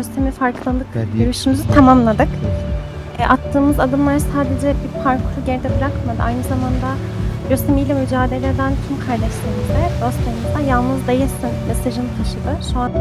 lösemi farkındalık yürüyüşümüzü tamamladık. E, attığımız adımlar sadece bir parkuru geride bırakmadı. Aynı zamanda lösemiyle mücadele eden tüm kardeşlerimize, dostlarımıza yalnız değilsin mesajını taşıdı. Şu an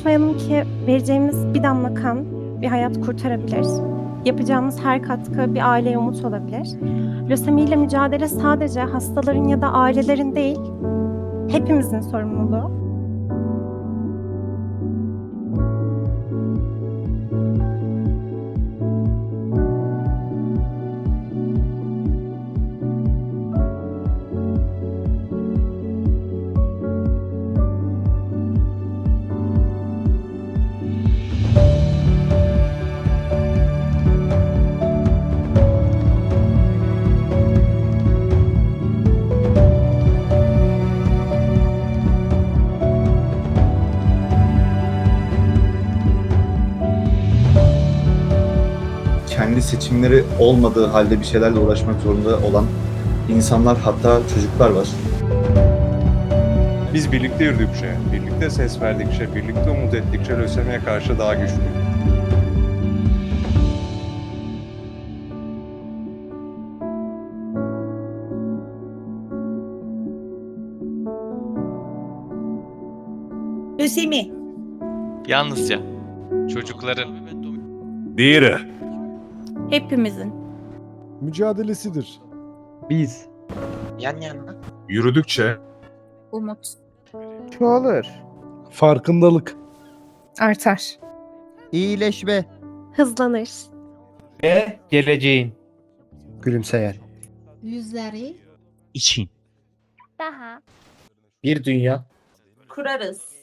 unutmayalım ki vereceğimiz bir damla kan bir hayat kurtarabilir. Yapacağımız her katkı bir aileye umut olabilir. Lösemiyle mücadele sadece hastaların ya da ailelerin değil, hepimizin sorumluluğu. Kendi seçimleri olmadığı halde bir şeylerle uğraşmak zorunda olan insanlar hatta çocuklar var. Biz birlikte yürüdükçe, birlikte ses verdikçe, birlikte umut ettikçe lösemiye karşı daha güçlüyüz. Lösemi. Yalnızca çocukların Diğeri. Hepimizin. mücadelesidir. Biz. yan yana Yürüdükçe Umut. Çoğalır. Farkındalık. Artar. İyileşme. Hızlanır. Ve geleceğin. Gülümseyen. Yüzleri için Daha Bir dünya. Kurarız.